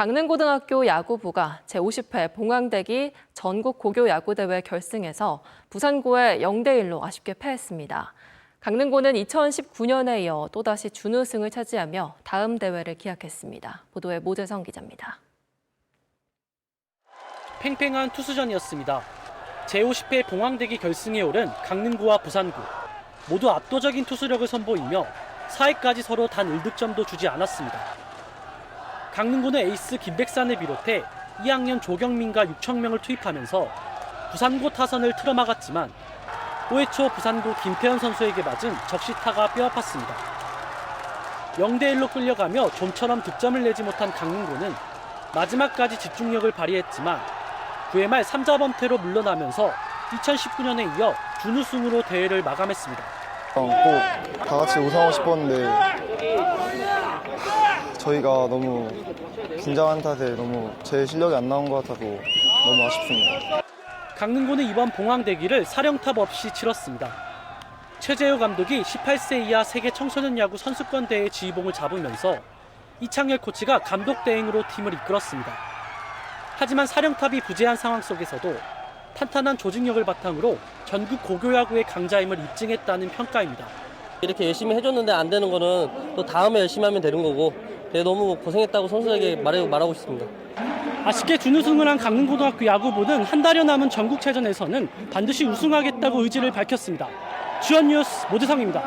강릉고등학교 야구부가 제50회 봉황대기 전국 고교 야구대회 결승에서 부산고에 0대1로 아쉽게 패했습니다. 강릉고는 2019년에 이어 또다시 준우승을 차지하며 다음 대회를 기약했습니다. 보도에 모재성 기자입니다. 팽팽한 투수전이었습니다. 제50회 봉황대기 결승에 오른 강릉구와 부산구 모두 압도적인 투수력을 선보이며 4회까지 서로 단 1득점도 주지 않았습니다. 강릉구는 에이스 김백산을 비롯해 2학년 조경민과 6천명을 투입하면서 부산고 타선을 틀어막았지만 5회 초 부산구 김태현 선수에게 맞은 적시타가 뼈아팠습니다. 0대1로 끌려가며 좀처럼 득점을 내지 못한 강릉구는 마지막까지 집중력을 발휘했지만 9회 말 3자 범퇴로 물러나면서 2019년에 이어 준우승으로 대회를 마감했습니다. 꼭 다 같이 우승하고 싶었는데 저희가 너무 긴장한 탓에 너무 제 실력이 안 나온 것 같아서 너무 아쉽습니다. 강릉구는 이번 봉황 대기를 사령탑 없이 치렀습니다. 최재호 감독이 18세 이하 세계 청소년 야구 선수권 대회 지휘봉을 잡으면서 이창열 코치가 감독 대행으로 팀을 이끌었습니다. 하지만 사령탑이 부재한 상황 속에서도 탄탄한 조직력을 바탕으로 전국 고교야구의 강자임을 입증했다는 평가입니다. 이렇게 열심히 해줬는데 안 되는 거는 또 다음에 열심히 하면 되는 거고 네, 너무 고생했다고 선수에게 말해, 말하고 싶습니다. 아쉽게 준우승을 한 강릉고등학교 야구부는 한 달여 남은 전국체전에서는 반드시 우승하겠다고 의지를 밝혔습니다. 주연 뉴스 모재상입니다.